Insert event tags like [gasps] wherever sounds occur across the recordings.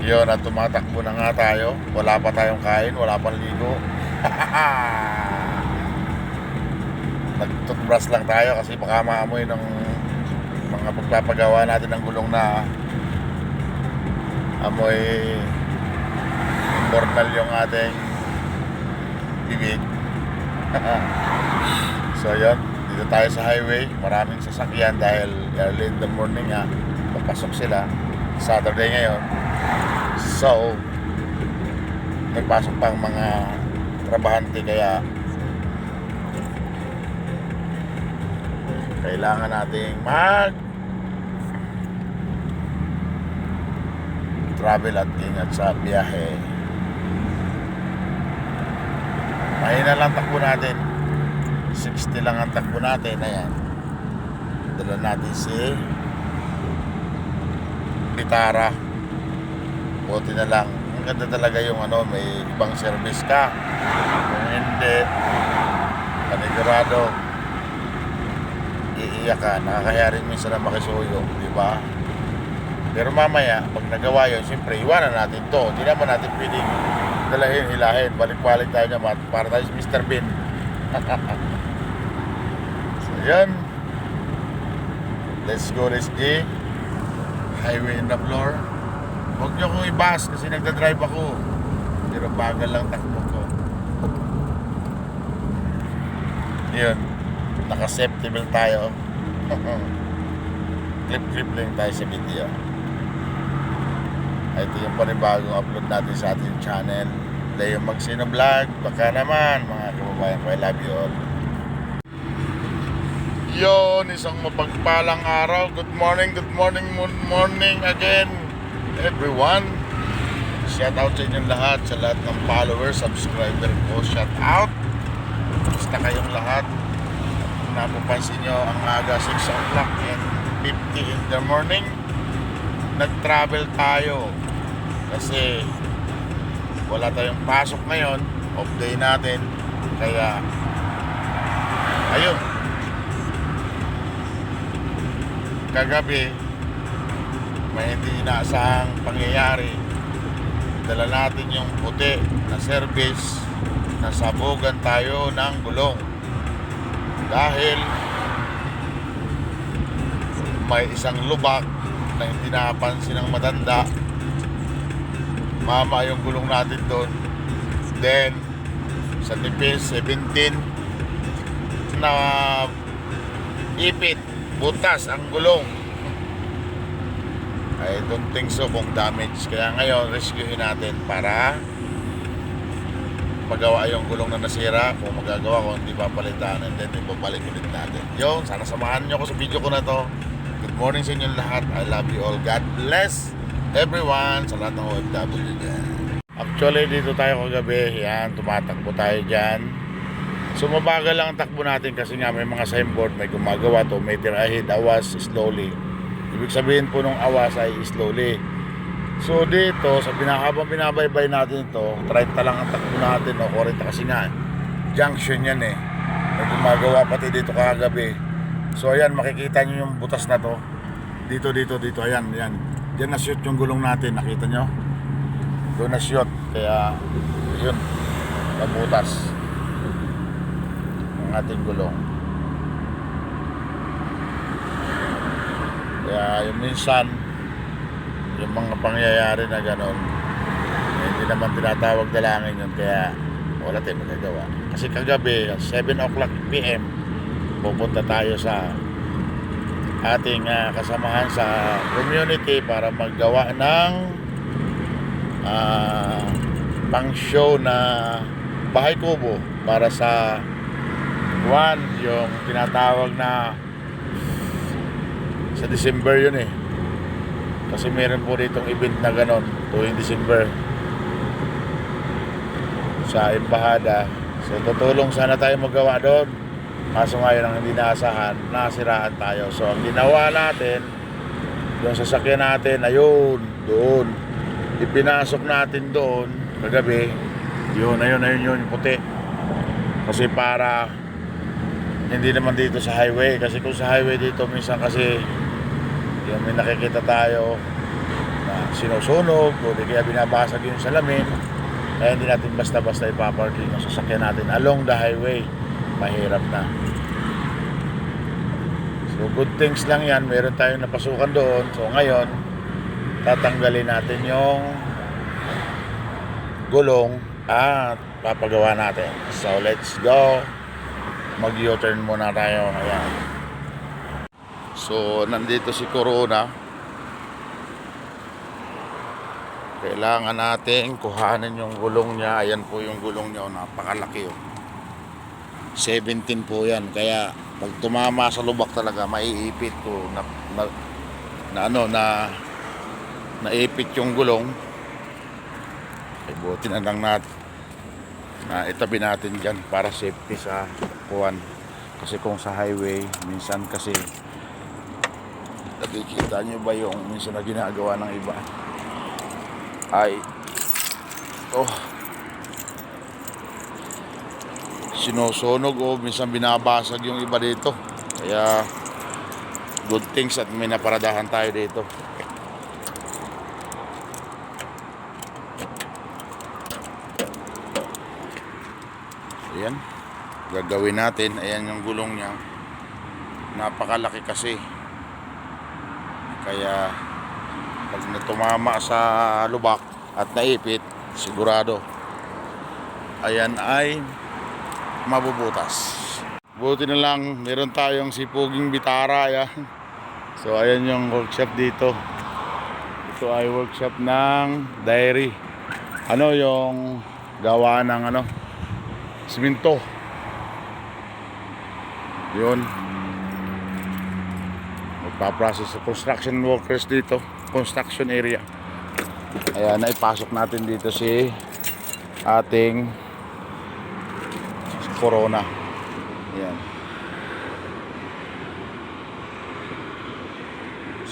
Yun, at tumatakbo na nga tayo. Wala pa tayong kain, wala pang ligo. [laughs] Nag-toothbrush lang tayo kasi baka maamoy ng mga pagpapagawa natin ng gulong na amoy portal yung ating bibig. [laughs] so yun, dito tayo sa highway. Maraming sasakyan dahil early in the morning nga, papasok sila. Saturday ngayon. So, nagpasok pang mga trabahante kaya kailangan nating mag travel at ingat sa biyahe. Mahina lang takbo natin. 60 lang ang takbo natin. Ayan. Dala natin si Bitara. Buti na lang. Ang ganda talaga yung ano, may ibang service ka. Kung hindi, panigurado, iiyak ka. Nakakaya rin minsan na makisuyo, di ba? Pero mamaya, pag nagawa yun, siyempre, iwanan natin to. Hindi naman natin pwedeng dalahin, hilahin. Balik-balik tayo naman para tayo si Mr. Bean. [laughs] so, yan. Let's go, let's G. Highway in the floor. Huwag niyo kong ibas kasi nagdadrive ako. Pero bagal lang takbo ko. Yun. Naka-safety tayo. [laughs] Clip-clip lang tayo sa video. Ay, Ito yung panibagong upload natin sa ating channel. Leo Magsino Vlog. Baka naman, mga kababayan ko. I love you all. Yon, isang mapagpalang araw. Good morning, good morning, good morning again, everyone. Shout out sa inyong lahat, sa lahat ng followers, subscriber ko. Shout out. Basta kayong lahat. Kung napapansin nyo, ang aga 6 o'clock and 50 in the morning, nag-travel tayo. Kasi wala tayong pasok ngayon, off day natin. Kaya, ayun, kagabi may hindi inaasahang pangyayari. Dala natin yung puti na service. Nasabugan tayo ng gulong. Dahil may isang lubak na hindi napansin ng matanda. Mama yung gulong natin doon. Then sa tipis 17 na ipit butas ang gulong. I don't think so kung damage. Kaya ngayon rescuehin natin para magawa yung gulong na nasira. Kung magagawa ko hindi papalitan. And then ibabalik ulit natin. Yun sana samahan nyo ako sa video ko na to. Good morning sa inyong lahat. I love you all. God bless everyone sa lahat ng OFW dyan. Actually dito tayo kagabi. Yan tumatakbo tayo dyan So mabagal lang ang takbo natin kasi nga may mga signboard may gumagawa to meter ahead awas slowly. Ibig sabihin po nung awas ay slowly. So dito sa binahabang binabaybay natin ito, 30 lang ang takbo natin o 40 kasi nga junction yan eh. May gumagawa pati dito kagabi. So ayan makikita nyo yung butas na to. Dito dito dito ayan ayan. Diyan na shoot yung gulong natin nakita nyo? Doon na shoot kaya yun nabutas ang ating gulong. Kaya yung minsan, yung mga pangyayari na ganon, eh, hindi naman tinatawag dalangin yun, kaya wala tayong magagawa. Kasi kagabi, 7 o'clock PM, pupunta tayo sa ating ah, kasamahan sa community para maggawa ng ah, pang show na bahay kubo para sa One, yung tinatawag na sa December yun eh. Kasi meron po ditong event na ganon tuwing December sa Embahada. So tutulong sana tayo magawa doon. Kaso ngayon ang hindi naasahan, nasiraan tayo. So ang ginawa natin, yung sasakyan natin, ayun, doon. Ipinasok natin doon kagabi. Yun, ayun, ayun, yun, puti. Kasi para hindi naman dito sa highway kasi kung sa highway dito minsan kasi yung may nakikita tayo na sinusunog o di kaya binabasag yung salamin kaya hindi natin basta-basta ipaparking yung sasakyan natin along the highway. Mahirap na. So good things lang yan. Meron tayong napasukan doon. So ngayon tatanggalin natin yung gulong at papagawa natin. So let's go mag u-turn muna tayo ayan. So nandito si Corona. Kailangan natin kuhanin yung gulong niya. Ayan po yung gulong niya oh, napakalaki oh. 17 po yan. Kaya pag tumama sa lubak talaga maiipit ko na, na, na ano na naipit yung gulong. Ay buti na lang natin na itabi natin dyan para safety sa kuwan. Kasi kung sa highway minsan kasi nakikita nyo ba yung minsan na ginagawa ng iba? Ay oh. Sinusunog o minsan binabasag yung iba dito. Kaya good things at may naparadahan tayo dito ayan gagawin natin. Ayan yung gulong niya. Napakalaki kasi. Kaya pag natumama sa lubak at naipit sigurado ayan ay mabubutas. Buti na lang meron tayong sipuging bitara ayan. So ayan yung workshop dito. Ito ay workshop ng dairy. Ano yung gawa ng ano? Siminto yun. Magpa-process sa construction workers dito. Construction area. Kaya naipasok natin dito si ating corona. Yan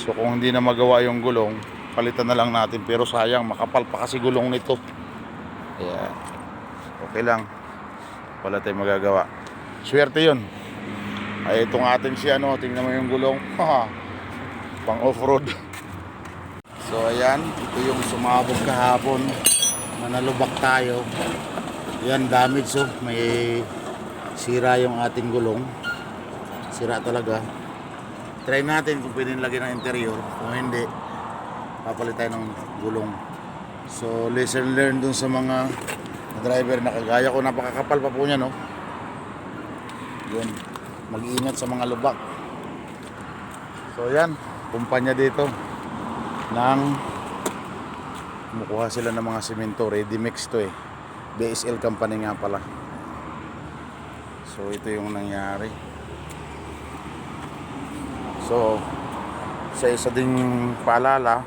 so kung hindi na magawa yung gulong palitan na lang natin. Pero sayang makapal pa kasi gulong nito. Kaya okay lang. Wala tayong magagawa. Swerte yun ay itong ating si ano tingnan mo yung gulong. [laughs] Pang off-road. So ayan ito yung sumabog kahapon. Na nalubak tayo. Yan damage so may sira yung ating gulong. Sira talaga. Try natin kung pwede lagyan ng interior. Kung hindi papalit tayo ng gulong. So lesson learned dun sa mga driver na kagaya ko. Napakakapal pa po niya no? Yun mag-iingat sa mga lubak. So yan. Kumpanya dito. Ng kumukuha sila ng mga simento. Ready mix to eh. BSL company nga pala. So ito yung nangyari. So sa isa ding paalala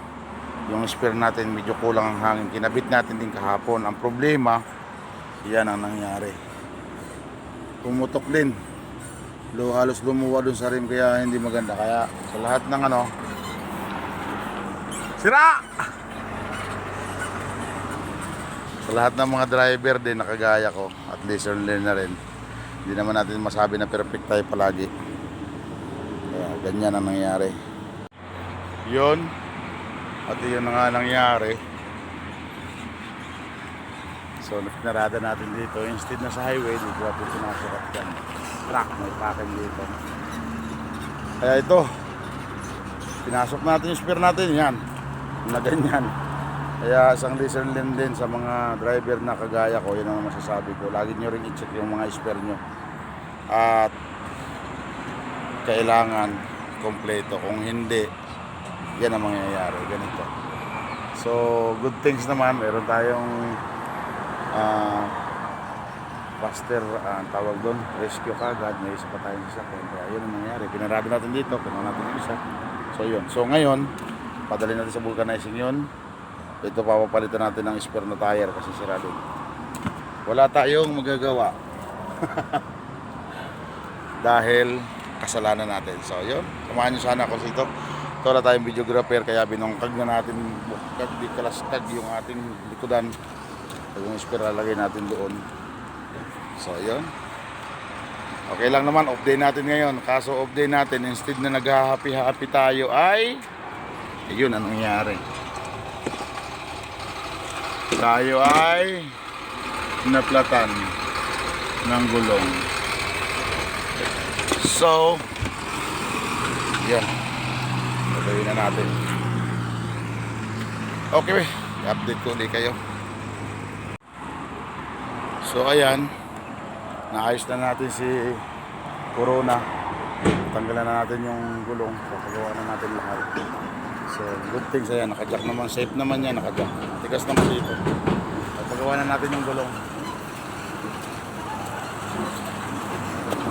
yung spare natin medyo kulang ang hangin. Kinabit natin din kahapon. Ang problema yan ang nangyari. Pumutok din Lo, halos lumuwa dun sa rim kaya hindi maganda. Kaya sa lahat ng ano sira! Sa lahat ng mga driver din nakagaya ko. At least learn na rin. Hindi naman natin masabi na perfect tayo palagi. Kaya ganyan ang nangyari. Yun. At yun na nga nangyari. So narada natin dito. Instead na sa highway dito natin pinasok at yan truck may parking dito. Kaya ito pinasok natin yung spare natin yan. Na ganyan. Kaya isang lesson learned din sa mga driver na kagaya ko yun ang masasabi ko. Lagi nyo rin i-check yung mga spare nyo. At kailangan kompleto. Kung hindi yan ang mangyayari. Ganito. So good things naman. Meron tayong ah faster ah, ang tawag doon rescue kagad may isa pa tayong sasakyan kaya yun ang nangyari. Pinarado natin dito kinuha natin yung isa. So yun. So ngayon padali natin sa vulcanizing yun. Ito papapalitan natin ng spare na tire kasi sira din. Wala tayong magagawa. [laughs] Dahil kasalanan natin. So yun. Samahan nyo sana ako dito ito. Wala tayong videographer kaya binungkag na natin bukkag di kalaskag yung ating likodan yung spare lalagay natin doon so yun okay lang naman off day natin ngayon kaso off day natin instead na naghahappy happy tayo ay yun ang nangyari Tayo ay naplatan ng gulong. So, yan. Gagawin na natin. Okay, i-update ko ulit kayo. So, ayan. Naayos na natin si Corona. Tanggalan na natin yung gulong. Papagawa na natin lahat. So, good things ayan. Nakajack naman. Safe naman yan. Nakajack. Tigas naman dito. Papagawa na natin yung gulong.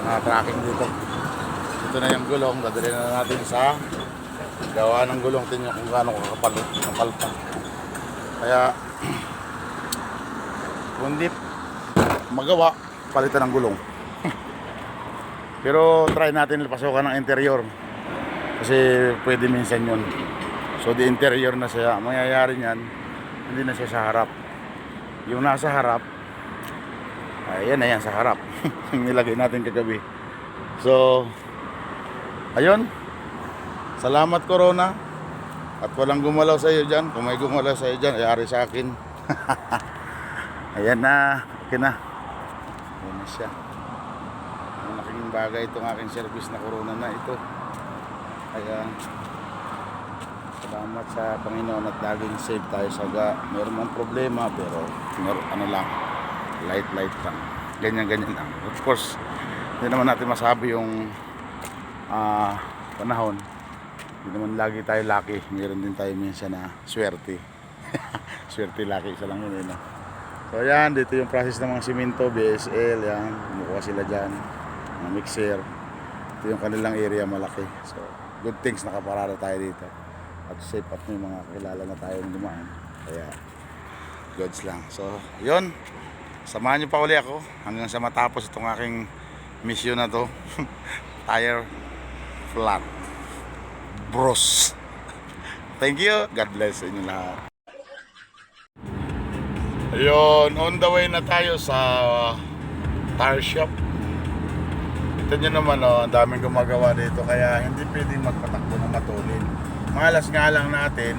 Naka-tracking dito. Ito na yung gulong. Dadali na natin sa gawa ng gulong. Tingnan kung gaano kakapal. Kapal pa. Kaya, [clears throat] kung magawa, palitan ng gulong. [laughs] Pero try natin pasokan ng interior. Kasi pwede minsan yun. So the interior na siya. Mangyayari niyan, hindi na siya sa harap. Yung nasa harap, ayan na yan sa harap. [laughs] Nilagay natin kagabi. So, ayun. Salamat Corona. At walang gumalaw sa iyo dyan. Kung may gumalaw sa iyo dyan, ayari sa akin. [laughs] ayan na. Okay na. Na siya. Malaking bagay itong aking service na corona na ito. Kaya salamat sa Panginoon at laging safe tayo sa ga. Meron mang problema pero meron ano lang, light light lang. Ganyan ganyan lang. Of course, hindi naman natin masabi yung ah, panahon. Hindi naman lagi tayo lucky. Meron din tayo minsan na swerte. [laughs] swerte lucky. Isa lang yun. Eh, no? So yan, dito yung process ng mga simento, BSL, yan. Kumukuha sila dyan. Mga mixer. Ito yung kanilang area malaki. So, good things nakaparada tayo dito. At safe at may mga kilala na tayong dumaan. Kaya, goods lang. So, yun. Samahan niyo pa uli ako hanggang sa matapos itong aking mission na to. [laughs] Tire flat. Bros. [laughs] Thank you. God bless inyo lahat. Ayun, on the way na tayo sa tire shop. Ito nyo naman, oh, ang daming gumagawa dito kaya hindi pwedeng magpatakbo na matulin. Malas nga lang natin,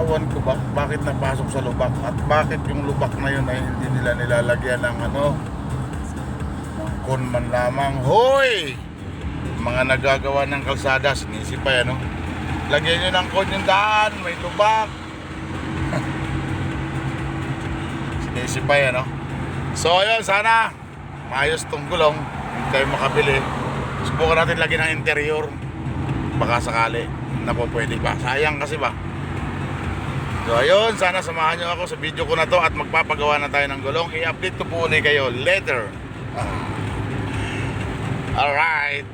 awan ko ba, bakit napasok sa lubak at bakit yung lubak na yun ay hindi nila nilalagyan ng ano, ng kon man lamang. Hoy! Mga nagagawa ng kalsada, sinisip pa yan, no? Lagyan nyo ng kon yung daan, may lubak. [laughs] sinisip pa yan, no? So, ayun, sana maayos tong gulong, hindi tayo makabili. Subukan natin lagyan ng interior. Baka sakali na po pwede pa. Sayang kasi ba? So ayun, sana samahan nyo ako sa video ko na to at magpapagawa na tayo ng gulong. I-update ko po ulit kayo later. Alright,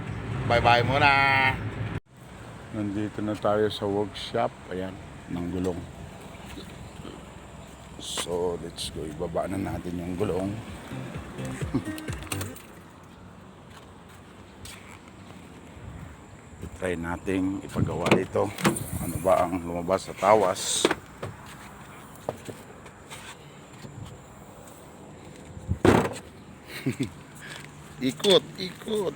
bye-bye muna. Nandito na tayo sa workshop, ayan, ng gulong. So, let's go. Ibaba na natin yung gulong. [laughs] I-try nating ipagawa dito. Ano ba ang lumabas sa tawas? [laughs] ikot, ikot.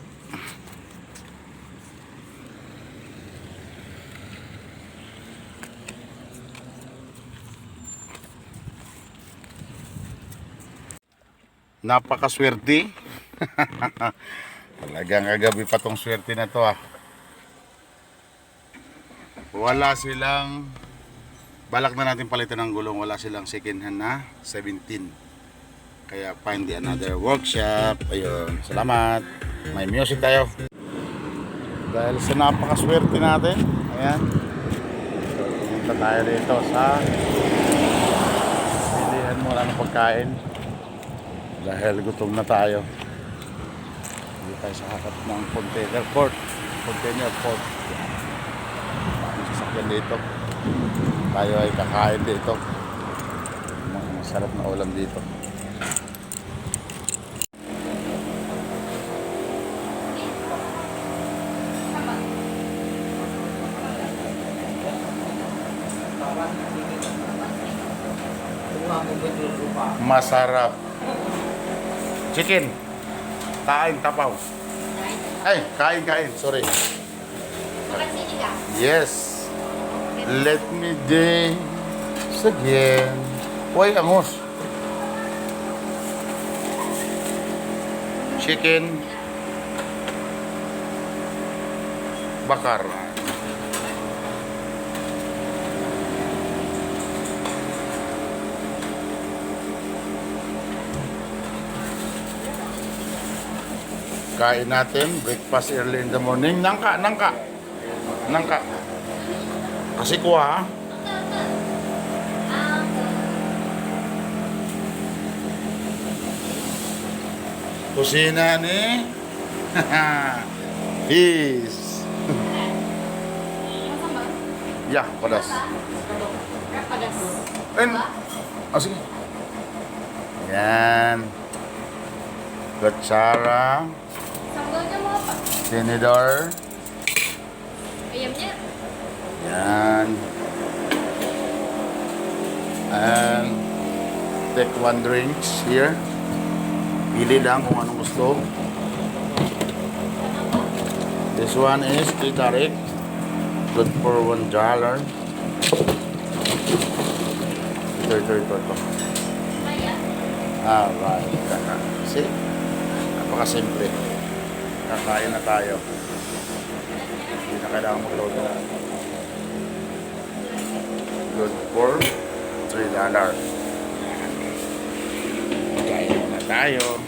Napakaswerte. [laughs] Talagang kagabi pa tong swerte na to ah. Wala silang balak na natin palitan ng gulong. Wala silang second hand na 17. Kaya find the another workshop. Ayun, salamat. May music tayo. Dahil sa napakaswerte natin, ayan. So, pumunta tayo dito sa bilihan mo ng pagkain. Dahil gutom na tayo. Hindi tayo sa hakat ng container port. Container port. Maraming sasakyan dito. Tayo ay kakain dito. Masarap na ulam dito. Masarap. Chicken. Kain, tapaw. Ay, kain, kain. Sorry. Yes. Let me dance again. Uy, angus. Chicken. Bakar. Kain natin, breakfast early in the morning. Nangka, nangka. Nangka. Kasi kuha, kusina ni [laughs] Peace. Ya, pedas. Padas. En, oh, sige. Yan. Kutsara, Sambalnya tinidor. Ayamnya? Yan. And take one drinks here. Pili lang kung anong gusto. This one is Titarik. Good for one dollar. Ito, ito, ito, ito. Ayam. Alright. See? Napakasimple. Kakain na tayo. Hindi na kailangan mag-load na. Good for $3. dollar. Kain na tayo.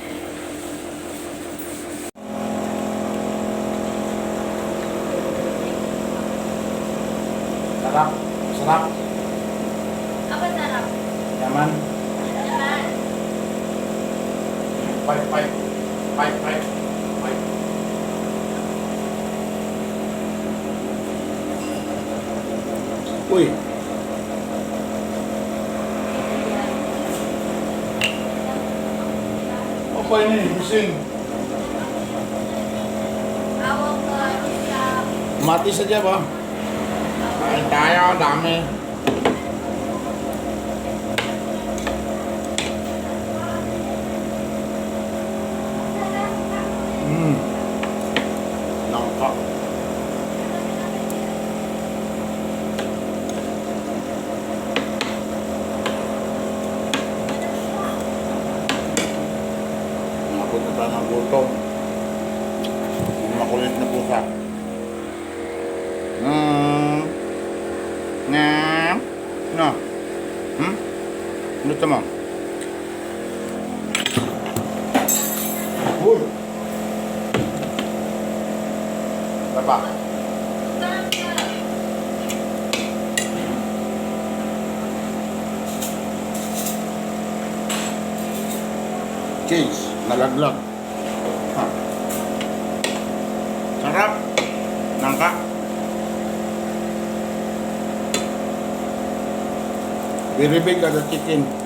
Mati saja, Bang. Kain tayo, dami. Hmm. Nangka. Nakapot na tayo ng gutom. Yung makulit na pusa. Hmm. Nga. No. Hmm? Luto mo. Uy. Baba. Sarap ke? Cheese. Nalaglag. Ha. Sarap. Nangka. Very big as a chicken.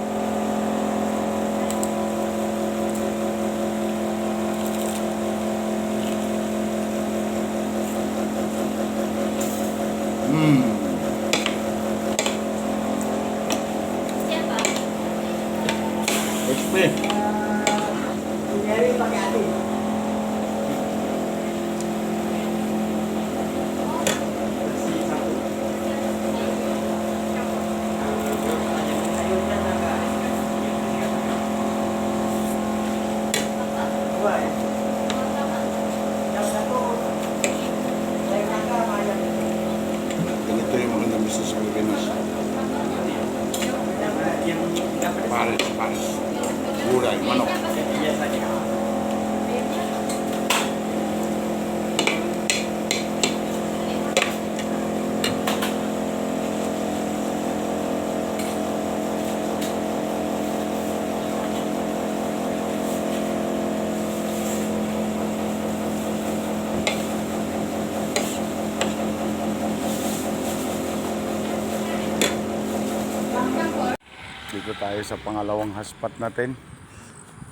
Dito tayo sa pangalawang hotspot natin.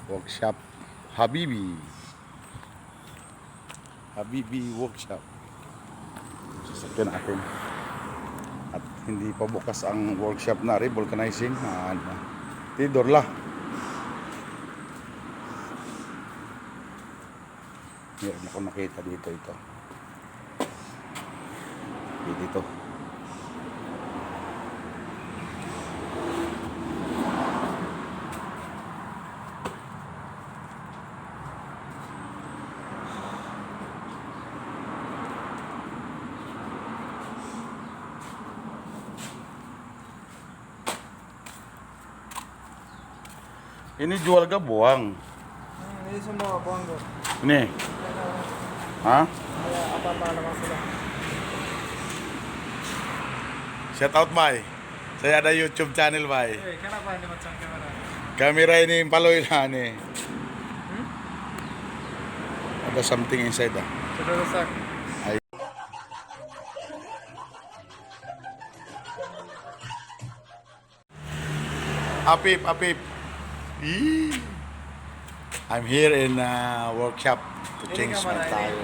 Workshop Habibi. Habibi Workshop. Sasakyan natin. At hindi pa bukas ang workshop na rin, vulcanizing. Ah. Tidor la. Meron ako nakita dito ito. Dito. Ini jual ka buang. Hmm, ini semua buang ko. Ini. Ha? Kaya apa-apa naman sila. Shout out, Mai. Saya ada YouTube channel, Mai. Eh, kenapa ini macam kamera? Kamera ini paloy lang eh. Ada something inside ah. Sudah rusak. Apip, Apip. [gasps] I'm here in uh, workshop to change my tire.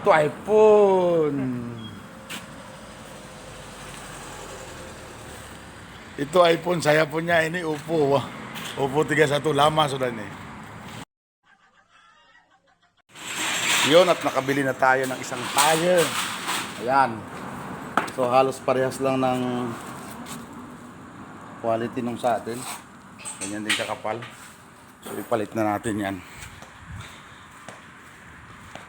Itu iPhone. Itu iPhone saya punya ini Oppo. Oppo 31 lama sudah nih. Yun at nakabili na tayo ng isang tire. Ayan. So halos parehas lang ng quality nung sa atin. Ganyan din kakapal. So ipalit na natin yan.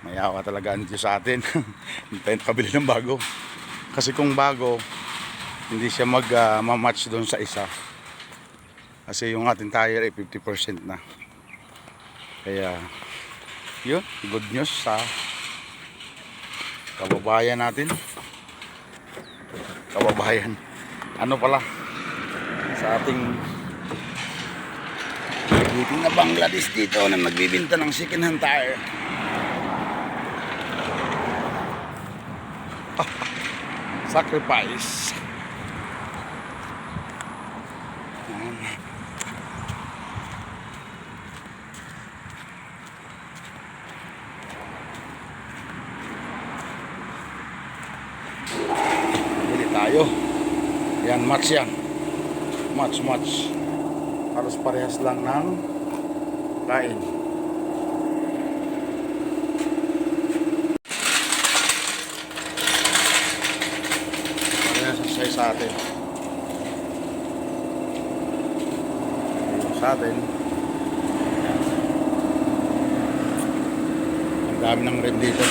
Mayawa talaga ang sa atin. [laughs] Hindi tayo nakabili ng bago. Kasi kung bago, hindi siya mag ah, ma-match doon sa isa. Kasi yung ating tire ay 50% na. Kaya, yun, good news sa kababayan natin. Kababayan. Ano pala? Sa ating Buting na Bangladesh dito na nagbibinta ng second hand tire. [laughs] Sacrifice. Bili tayo. Yan, match yan. Match, match. Halos parehas lang ng kain. Parehas ang size sa atin. Sa atin. Ang dami ng rim dito.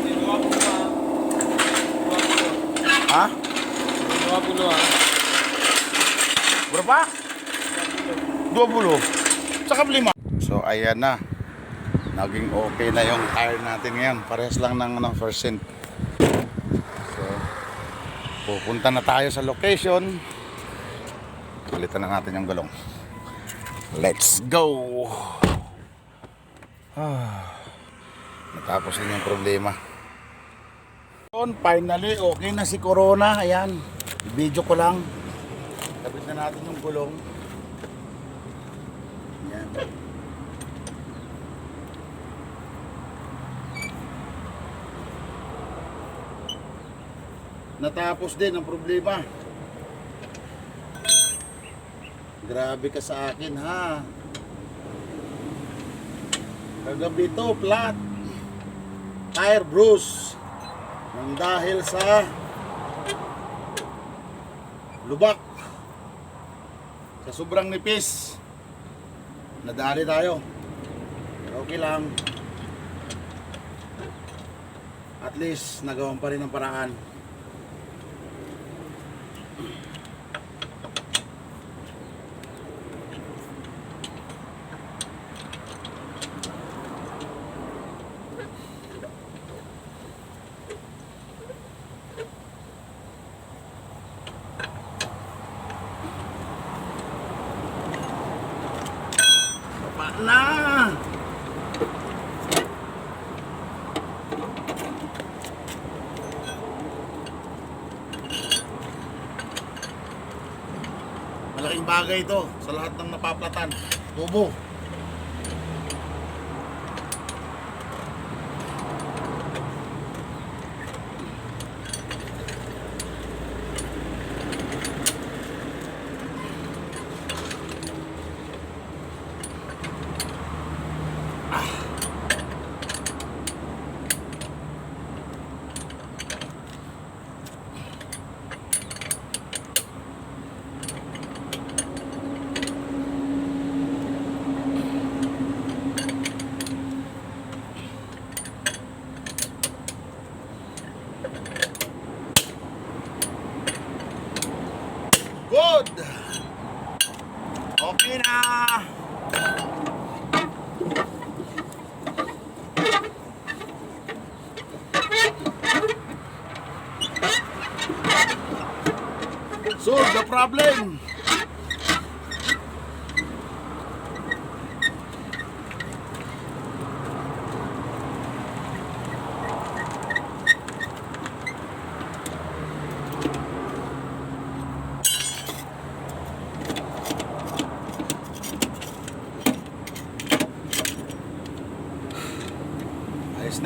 Ini 20 ah. 20. Ha? 20 ah. Berapa? 20. Saka lima. So ayan na. Naging okay na yung tire natin ngayon. Parehas lang ng ano, percent. So, pupunta na tayo sa location. Palitan na natin yung gulong. Let's go! Ah, natapos din yung problema. Finally, okay na si Corona. Ayan, video ko lang. Kapit na natin yung gulong. Natapos din ang problema. Grabe ka sa akin ha. Kagabi to, flat. Tire bruise. Nang dahil sa lubak. Sa sobrang nipis. Nadali tayo. Okay lang. At least nagawan pa rin ang paraan. Na! Malaking bagay ito sa lahat ng napaplatan. Tubo.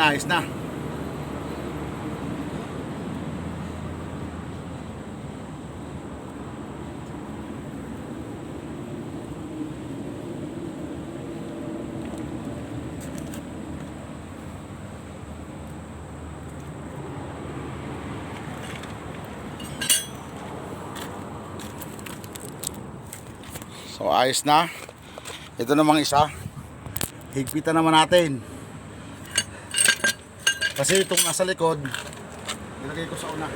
Ayos na, ayos na. So ayos na. Ito namang isa. Higpitan naman natin. Kasi itong nasa likod, nilagay ko sa una.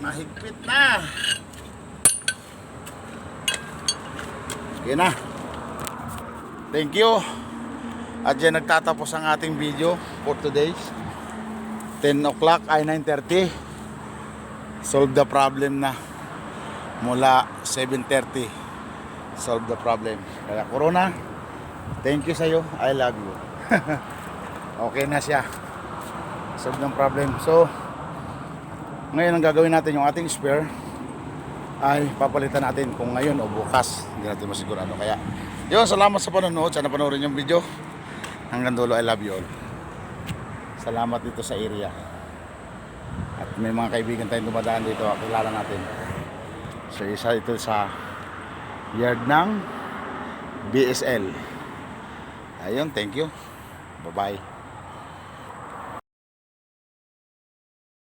Mahigpit na. Yan na. Thank you. At dyan nagtatapos ang ating video for today. 10 o'clock ay 9.30. Solve the problem na. Mula 7.30. Solve the problem. Kaya Corona, thank you sa'yo. I love you. [laughs] okay na siya. Solve ng problem. So, ngayon ang gagawin natin yung ating spare ay papalitan natin kung ngayon o bukas. Hindi natin masigurado. Kaya, yun, salamat sa panonood. Sana panoorin yung video. Hanggang dulo, I love you all. Salamat dito sa area. At may mga kaibigan tayong dumadaan dito. Kilala natin. So, isa ito sa yard ng BSL. Ayun, thank you. Bye-bye.